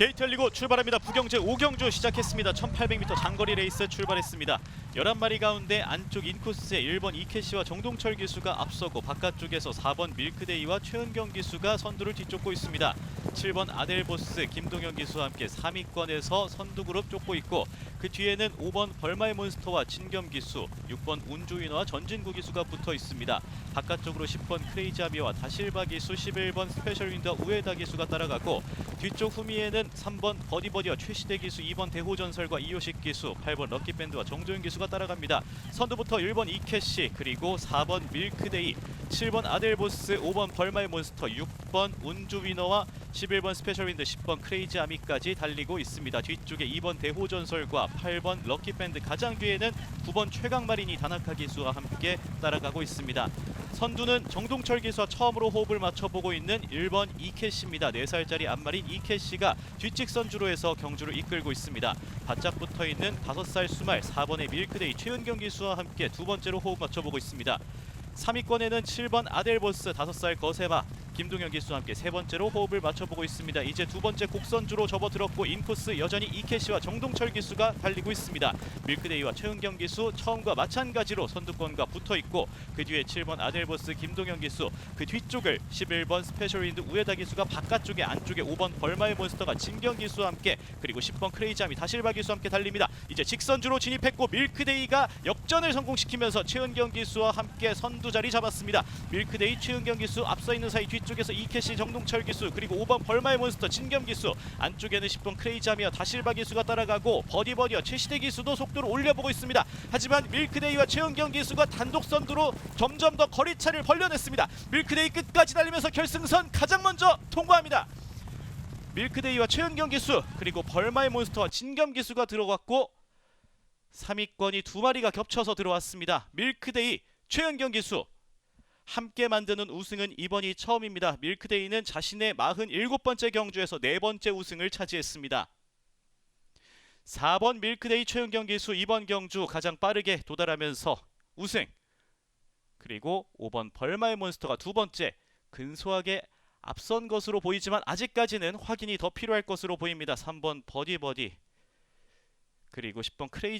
게이트 열리고 출발합니다. 부경제 5경주 시작했습니다. 1800m 장거리 레이스 출발했습니다. 11마리 가운데 안쪽 인코스에 1번 이케시와 정동철 기수가 앞서고 바깥쪽에서 4번 밀크데이와 최은경 기수가 선두를 뒤쫓고 있습니다. 7번 아델보스 김동현 기수와 함께 3위권에서 선두 그룹 쫓고 있고 그 뒤에는 5번 벌마의 몬스터와 진겸 기수, 6번 운주위너와 전진구 기수가 붙어 있습니다. 바깥쪽으로 10번 크레이자비와 다실바 기수, 11번 스페셜 윈드와 우에다 기수가 따라가고 뒤쪽 후미에는 3번 버디버디와 최시대 기수, 2번 대호전설과 이효식 기수, 8번 럭키밴드와 정조윤 기수가 따라갑니다. 선두부터 1번 이캐시, 그리고 4번 밀크데이, 7번 아델보스, 5번 벌마의 몬스터, 6번 운주 위너와 11번 스페셜 윈드, 10번 크레이지 아미까지 달리고 있습니다. 뒤쪽에 2번 대호전설과 8번 럭키밴드, 가장 뒤에는 9번 최강마린이 다나카 기수와 함께 따라가고 있습니다. 선두는 정동철 기수와 처음으로 호흡을 맞춰보고 있는 1번 이캐시입니다. 4살짜리 앞마린 이캐시가 뒷직선 주로에서 경주를 이끌고 있습니다. 바짝 붙어있는 5살 수말 4번의 밀크데이 최은경 기수와 함께 두 번째로 호흡 맞춰보고 있습니다. 3위권에는 7번 아델보스 5살 거세마 김동현 기수와 함께 세 번째로 호흡을 맞춰보고 있습니다. 이제 두 번째 곡선주로 접어들었고 인코스 여전히 이케시와 정동철 기수가 달리고 있습니다. 밀크데이와 최은경 기수 처음과 마찬가지로 선두권과 붙어 있고 그 뒤에 7번 아델보스 김동현 기수 그 뒤쪽을 11번 스페셜윈드 우에다 기수가 바깥쪽에 안쪽에 5번 벌마의 몬스터가 진경 기수와 함께 그리고 10번 크레이자미 다실바 기수와 함께 달립니다. 이제 직선주로 진입했고 밀크데이가 역전을 성공시키면서 최은경 기수와 함께 선두 자리 잡았습니다. 밀크데이 최은경 기수 앞서 있는 사이 뒤쪽 에서 이캐시 정동철 기수 그리고 5번 벌마의 몬스터 진겸 기수 안쪽에는 10번 크레이자미와 다실바 기수가 따라가고 버디버디와 최시대 기수도 속도를 올려보고 있습니다. 하지만 밀크데이와 최은경 기수가 단독 선두로 점점 더 거리차를 벌려냈습니다. 밀크데이 끝까지 달리면서 결승선 가장 먼저 통과합니다. 밀크데이와 최은경 기수 그리고 벌마의 몬스터와 진겸 기수가 들어갔고 3위권이 두 마리가 겹쳐서 들어왔습니다. 밀크데이 최은경 기수 함께 만드는 우승은 이번이 처음입니다. 밀크데이는 자신의 47번째 경주에서 네 번째 우승을 차지했습니다. 4번 밀크데이 최은경 기수 이번 경주 가장 빠르게 도달하면서 우승. 그리고 5번 벌마의 몬스터가 두 번째 근소하게 앞선 것으로 보이지만 아직까지는 확인이 더 필요할 것으로 보입니다. 3번 버디버디 그리고 10번 크레이지